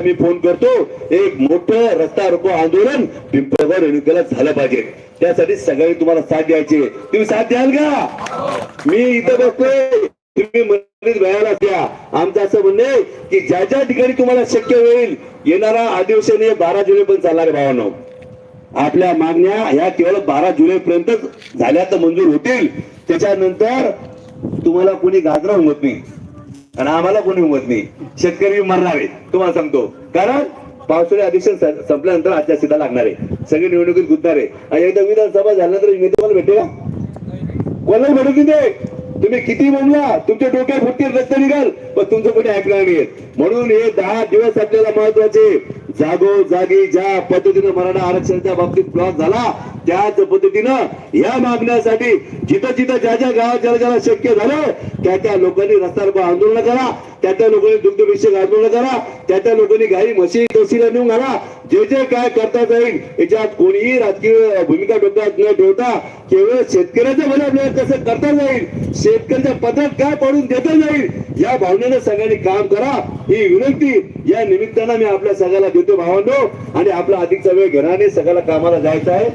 मी phone करतो. एक मोठं रस्ता रोको आंदोलन पिंपळगाव रेणुकेला झालं पाहिजे. त्यासाठी सगळ्यांनी तुम्हाला साथ द्यायची तुम्ही साथ द्याल का? मी इथं बसतोय. तुम्ही मंदिर व्हायला द्या आमचं असं म्हणणं आहे की ज्या ज्या ठिकाणी तुम्हाला शक्य होईल येणारा अधिवेशन हे बारा जुलै पण चालणार आहे भावांनो. आपल्या मागण्या ह्या केवळ बारा जुलै पर्यंत झाल्या तर मंजूर होतील. त्याच्यानंतर तुम्हाला कोणी गाजरा होत नाही. आणि आम्हाला कोणी उमत नाही. शेतकरी मरणार आहे तुम्हाला सांगतो. कारण पावसाळी अधिवेशन संपल्यानंतर आजच्या आचारसंहिता लागणार आहे. सगळे निवडणुकीत गुंतणार आहे. आणि एकदा विधानसभा झाल्यानंतर नेते मला भेटे का? कोणाला भेटू तिथे तुम्ही किती म्हणला तुमच्या डोक्यात फुटतील रस्ते निघाल. पण तुमचं कोणी ऐकणार नाही म्हणून हे दहा दिवस आपल्याला महत्त्वाचे. जागो जागी ज्या पद्धतीनं मराठा आरक्षणाच्या बाबतीत प्लॉट झाला त्याच पद्धतीनं या मागण्यासाठी जिथं जिथं ज्या ज्या गावात ज्याला ज्याला शक्य झालं त्या त्या लोकांनी रस्त्यावर आंदोलन करा. त्या त्या लोकांनी दुग्धविषयक आंदोलन करा त्या त्या लोकांनी गाई म्हशी तहसील नेऊन घाला. जे जे काय करता जाईल याच्यात कोणीही राजकीय भूमिका डोक्यात न ठेवता केवळ शेतकऱ्याच्या भले आपल्याला कसं करता जाईल शेतकऱ्याच्या पदात काय पडून देता जाईल या भावनेनं सगळ्यांनी काम करा. ही विनंती या निमित्तानं मी आपल्या सगळ्याला देतो भावांनो. आणि आपला अधिकचा वेळ घराने सगळ्याला कामाला जायचं आहे.